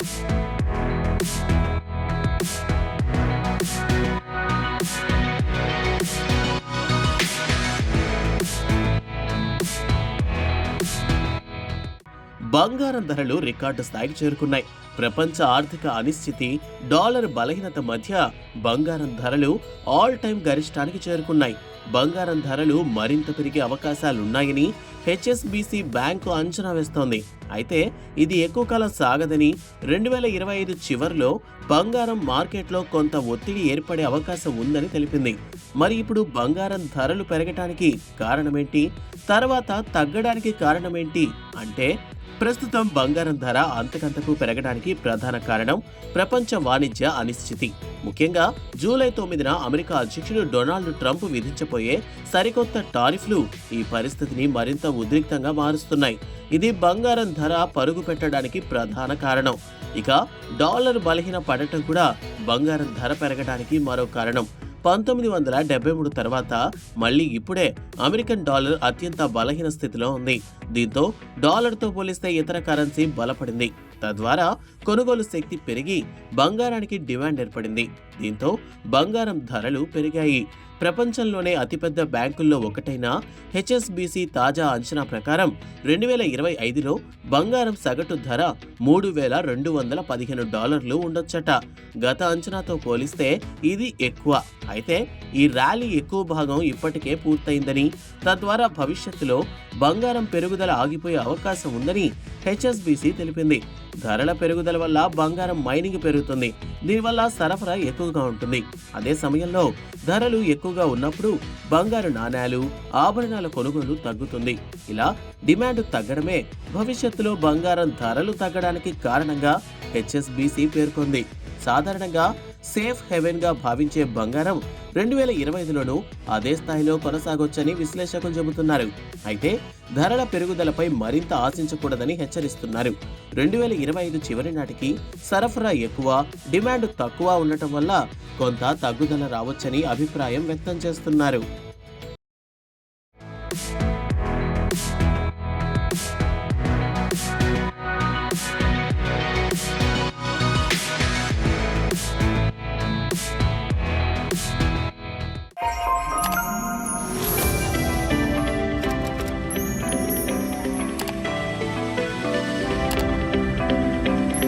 బంగారం ధరలు రికార్డు స్థాయికి చేరుకున్నాయి. ప్రపంచ ఆర్థిక అనిశ్చితి డాలర్ బలహీనత మధ్య బంగారం ధరలు ఆల్ టైం గరిష్టానికి చేరుకున్నాయి. బంగారం ధరలు మరింత పెరిగే అవకాశాలున్నాయని హెచ్ఎస్బీసీ బ్యాంకు అంచనా వేస్తోంది. అయితే ఇది ఎక్కువ కాలం సాగదని రెండు వేల ఇరవై ఐదు చివరిలో బంగారం మార్కెట్లో కొంత ఒత్తిడి ఏర్పడే అవకాశం ఉందని తెలిపింది. మరి ఇప్పుడు బంగారం ధరలు పెరగటానికి కారణమేంటి? తర్వాత తగ్గడానికి కారణమేంటి? అంటే ప్రస్తుతం బంగారం ధర అంతకంతకు పెరగడానికి ప్రధాన కారణం ప్రపంచ వాణిజ్య అనిశ్చితి. ముఖ్యంగా జూలై తొమ్మిదిన అమెరికా అధ్యక్షుడు డొనాల్డ్ ట్రంప్ విధించబోయే సరికొత్త టారిఫ్లు ఈ పరిస్థితిని మరింత ఉద్రిక్తంగా మారుస్తున్నాయి. ఇది బంగారం ధర పరుగు పెట్టడానికి ప్రధాన కారణం. ఇక డాలర్ బలహీన పడటం కూడా బంగారం ధర పెరగడానికి మరో కారణం. పంతొమ్మిది వందల డెబ్బై మూడు తర్వాత మళ్ళీ ఇప్పుడే అమెరికన్ డాలర్ అత్యంత బలహీన స్థితిలో ఉంది. దీంతో డాలర్తో పోలిస్తే ఇతర కరెన్సీ బలపడింది. తద్వారా కొనుగోలు శక్తి పెరిగి బంగారానికి డిమాండ్ ఏర్పడింది. దీంతో బంగారం ధరలు పెరిగాయి. ప్రపంచంలోనే అతిపెద్ద బ్యాంకుల్లో ఒకటైన హెచ్ఎస్బిసి తాజా అంచనా ప్రకారం రెండు వేల ఇరవై ఐదులో బంగారం సగటు ధర మూడు వేల రెండు వందల పదిహేను డాలర్లు ఉండొచ్చట. గత అంచనాతో పోలిస్తే ఇది ఎక్కువ. అయితే ఈ ర్యాలీ ఎక్కువ భాగం ఇప్పటికే పూర్తయిందని తద్వారా భవిష్యత్తులో బంగారం పెరుగుదల ఆగిపోయే అవకాశం ఉందని హెచ్ఎస్బిసి తెలిపింది. ధరల పెరుగుదల వల్ల బంగారం మైనింగ్ పెరుగుతుంది. దీనివల్ల సరఫరా ఎక్కువగా ఉంటుంది. అదే సమయంలో ధరలు ఎక్కువగా ఉన్నప్పుడు బంగారు నాణేలు ఆభరణాల కొనుగోలు తగ్గుతుంది. ఇలా డిమాండ్ తగ్గడమే భవిష్యత్తులో బంగారం ధరలు తగ్గడానికి కారణంగా హెచ్ఎస్బిసి పేర్కొంది. సాధారణంగా సేఫ్ హెవెన్గా భావించే బంగారం రెండు వేల ఇరవై ఐదులోనూ అదే స్థాయిలో కొనసాగొచ్చని విశ్లేషకులు చెబుతున్నారు. అయితే ధరల పెరుగుదలపై మరింత ఆశించకూడదని హెచ్చరిస్తున్నారు. రెండు వేల ఇరవై ఐదు చివరి నాటికి సరఫరా ఎక్కువ డిమాండ్ తక్కువ ఉండటం వల్ల కొంత తగ్గుదల రావచ్చని అభిప్రాయం వ్యక్తం చేస్తున్నారు.